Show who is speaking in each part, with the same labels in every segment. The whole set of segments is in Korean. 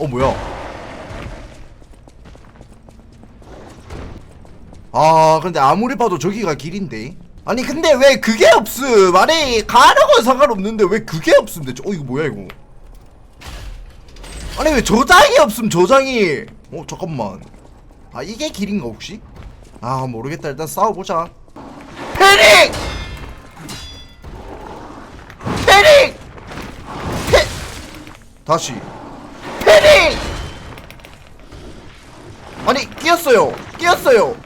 Speaker 1: 어 뭐야? 아 근데 아무리 봐도 저기가 길인데. 아니 근데 왜 그게 없음? 아니 가는 건 상관없는데 왜 그게 없음 대체? 어 이거 뭐야 이거? 아니 왜 저장이 없음 저장이? 어 잠깐만. 아 이게 길인가 혹시? 아 모르겠다. 일단 싸워보자. 패닉! 패닉! 패 다시 패닉! 아니 끼었어요 끼었어요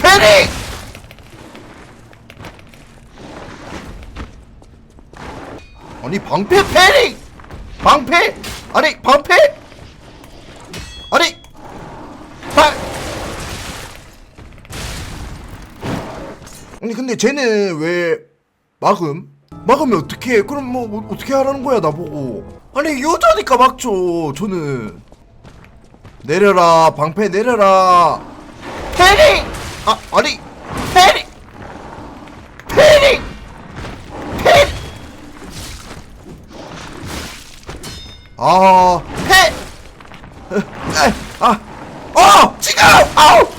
Speaker 1: 패닉! 아니 방패 패닉! 방패! 아니 방패! 아니 발! 아니 근데 쟤는 왜 막음? 막으면 어떻게 해? 그럼 뭐, 뭐 어떻게 하라는 거야 나보고 아니 여자니까 막죠 저는 내려라 방패 내려라 패닉! 아 아니 패닉! 패닉! 패닉! 아 패! 아, 어! 지금! 아우!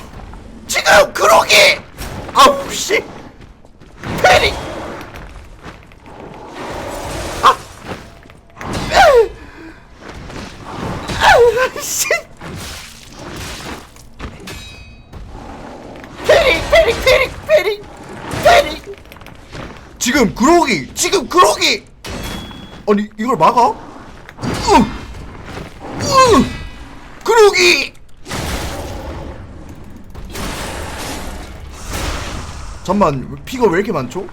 Speaker 1: 그러기! 지금 그러기! 아니, 이걸 막아? 으! 으! 그러기! 잠만 피가 왜 이렇게 많죠?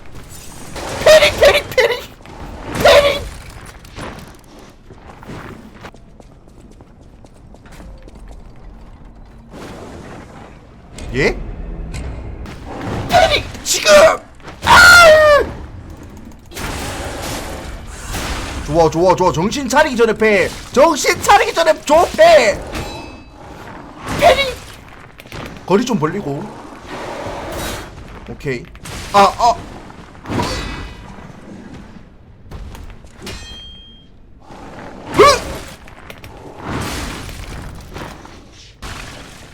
Speaker 1: 좋아 좋아 좋아 정신 차리기 전에 패 정신 차리기 전에 줘패 페릭 거리 좀 벌리고 오케이. 아, 아.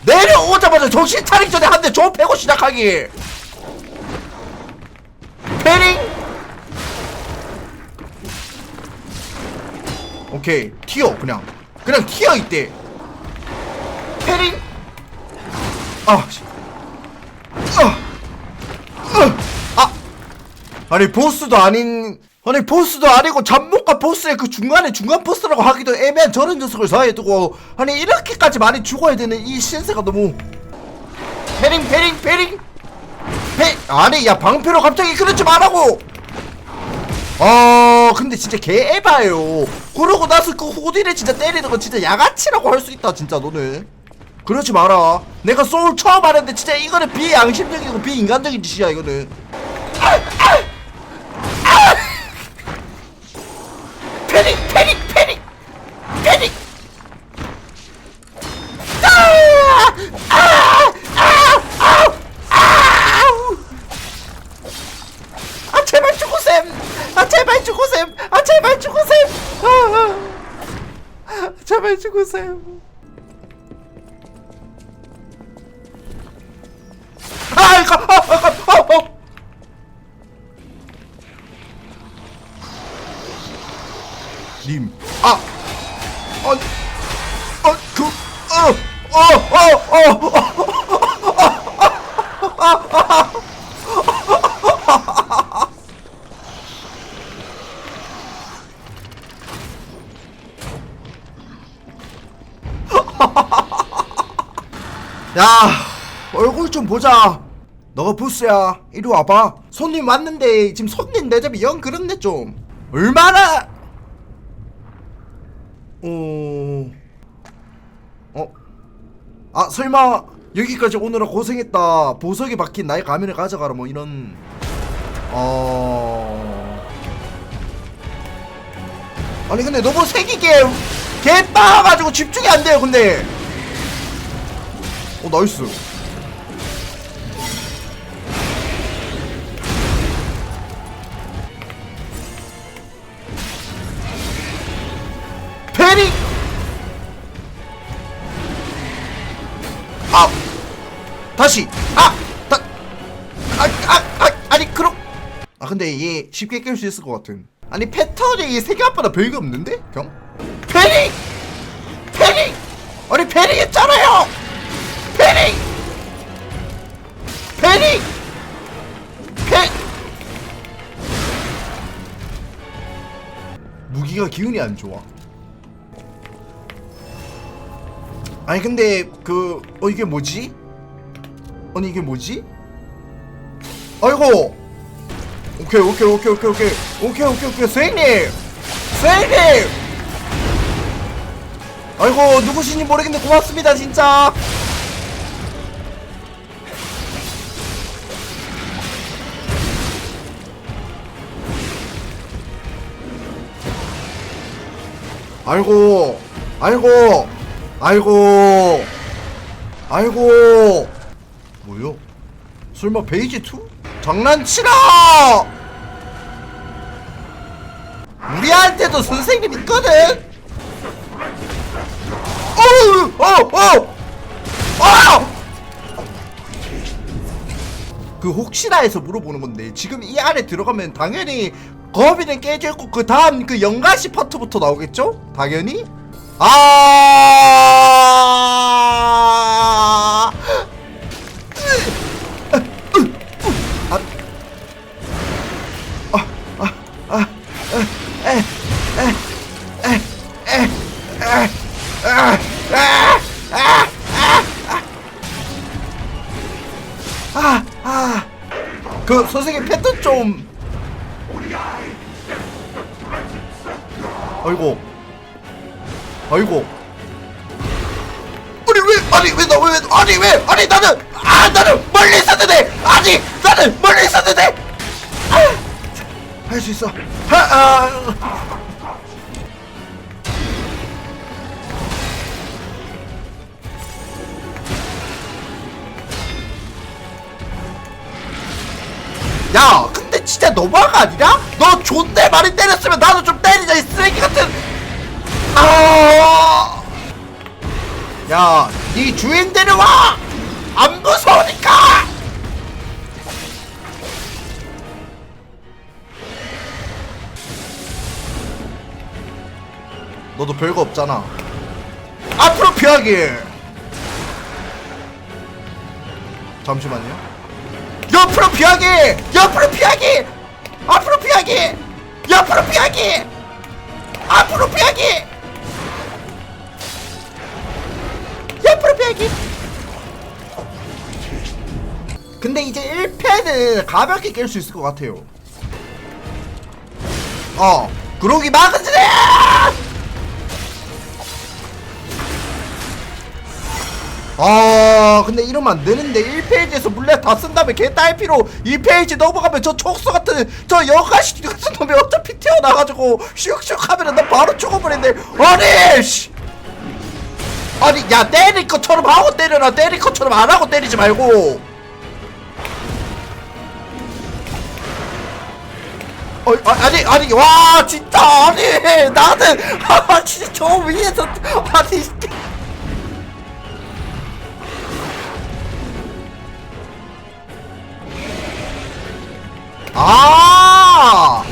Speaker 1: 내려오자마자 정신 차리기 전에 한대줘 패고 시작하기. 오케이. 튀어 그냥. 그냥 튀어 이때. 패링. 아. 씨. 아. 아 아니 보스도 아닌 아니 보스도 아니고 잡목과 보스의 그 중간에 중간 보스라고 하기도 애매한 저런 녀석을 사이에 두고 아니 이렇게까지 많이 죽어야 되는 이 신세가 너무 패링 패링 패링 패 아니 야 방패로 갑자기 그러지 말라고 아 근데 진짜 개 에바예요. 그러고 나서 그 호디를 진짜 때리는 거 진짜 양아치라고 할 수 있다 진짜 너는 그러지 마라. 내가 소울 처음 하는데 진짜 이거는 비양심적이고 비인간적인 짓이야 이거는 죽으셈 아 이거 아, 아, 아, 아, 아. 님, 아, 어, 어, 그, 어, 어, 어, 어, 어, 야, 얼굴 좀 보자. 너가 보스야. 이리 와봐. 손님 왔는데 지금 손님 대접이 영 그렇네 좀. 얼마나? 어, 어, 아 설마 여기까지 오느라 고생했다. 보석이 박힌 나의 가면을 가져가라 뭐 이런. 어. 아니 근데 너무 색이 개, 개 빠가지고 집중이 안 돼요 근데. 어 나이스. 페리! 아! 다시! 아다아아아 아, 아, 아, 아 니 그럼! 아 근데 얘 쉽게 깰 수 있을 것 같은. 아니 패턴이 이 생각보다 별게 없는데? 형? 페리! 페리! 아니 페리 했잖아요! 무기가 기운이 안 좋아. 아니 근데 그 어 이게 뭐지? 아니 이게 뭐지? 아이고! 오케이 오케이 오케이 오케이 오케이. 오케이 오케이 오케이. 선생님! 선생님! 아이고 누구신지 모르겠는데 고맙습니다 진짜 아이고 아이고 아이고 아이고 뭐요? 설마 베이지 2? 장난치라! 우리한테도 선생님 있거든? 어우! 어! 어! 어! 그 혹시나 해서 물어보는 건데 지금 이 안에 들어가면 당연히 거미는 깨져 있고 그 다음 그 연가시 파트부터 나오겠죠? 당연히? 아. 그 선생님 패턴 좀. 아이고. 아이고. 아니 왜? 아니 왜나 왜? 왜- 아니 왜? 아니 나는 아 나는 멀리 있었는데. 아니 나는 멀리 있었는데. 할수 있어. 하, 아. 야, 근데 진짜 너무한거 아니냐? 너 존대 많이 때렸으면 나도 좀 때리자 이 쓰레기 같은. 아, 야, 네 주인 데려와. 안 무서우니까. 너도 별거 없잖아. 앞으로 피하기. 잠시만요. 옆으로 피하기! 옆으로 피하기! 앞으로 피하기! 옆으로 피하기! 앞으로 피하기! 옆으로 피하기! 근데 이제 1패는 가볍게 깰 수 있을 것 같아요. 어, 그러기 막으지래! 아 근데 이러면 안 되는데 1페이지에서 물레 다 쓴 다음에 개 딸피로 2페이지 넘어가면 저 촉수 같은 저 여가시 같은 놈이 어차피 튀어나가지고 슉슉 하면은 나 바로 죽어버린대. 아니 씨. 아니 야 때릴 것처럼 하고 때려라. 때릴 것처럼 안 하고 때리지 말고. 어, 아, 아니 아니 와 진짜 아니 나는 아 진짜 저 위에서 아니 아!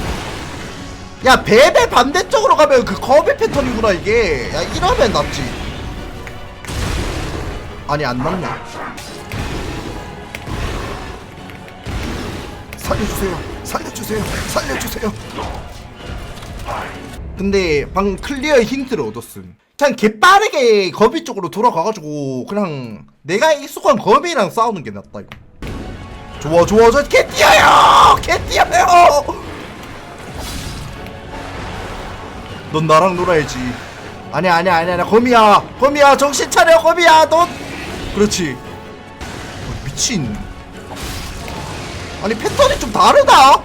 Speaker 1: 야, 베베 반대쪽으로 가면 그 거미 패턴이구나, 이게. 야, 이러면 낫지. 아니, 안 낫네. 살려주세요. 살려주세요. 살려주세요. 근데 방금 클리어 힌트를 얻었음. 그냥 개빠르게 거미 쪽으로 돌아가가지고 그냥 내가 익숙한 거미랑 싸우는 게 낫다 이거. 좋아 좋아. 저개 뛰어요 개 뛰어요 넌 나랑 놀아야지. 아니야 아니야 아니야 아니야. 거미야 거미야. 정신 차려 거미야. 넌! 그렇지. 어, 미친. 아니 패턴이 좀 다르다.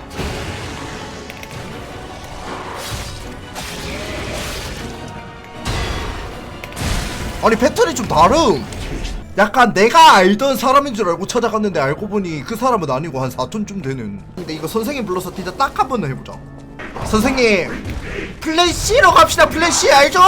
Speaker 1: 아니 패턴이 좀 다름 약간 내가 알던 사람인 줄 알고 찾아갔는데 알고 보니 그 사람은 아니고 한 4톤쯤 되는. 근데 이거 선생님 불러서 진짜 딱 한 번 해보자. 선생님 플랜 C로 갑시다. C 알죠?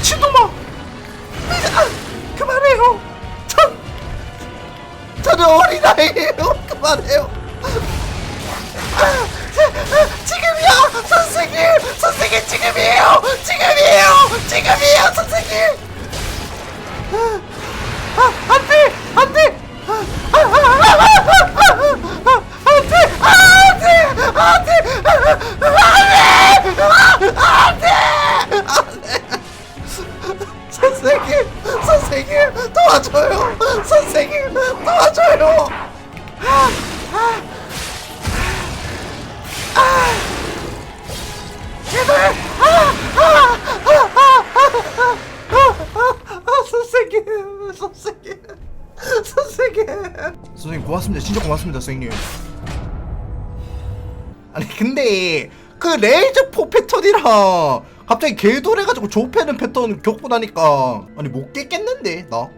Speaker 1: 미친놈아 아, 그만해요. 전 저는 어린아이예요. 그만해요. 아, 지금이요 선생님. 선생님 지금이에요. 지금이에요. 지금이에요 선생님. 아, 안 돼 안돼 안돼 선생님 선생님 선생님. 선생님 고맙습니다. 진짜 고맙습니다 선생님. 아니 근데 그 레이저포 패턴이랑 갑자기 개돌해가지고 좁히는 패턴 겪고 나니까 아니 못 깼겠는데 나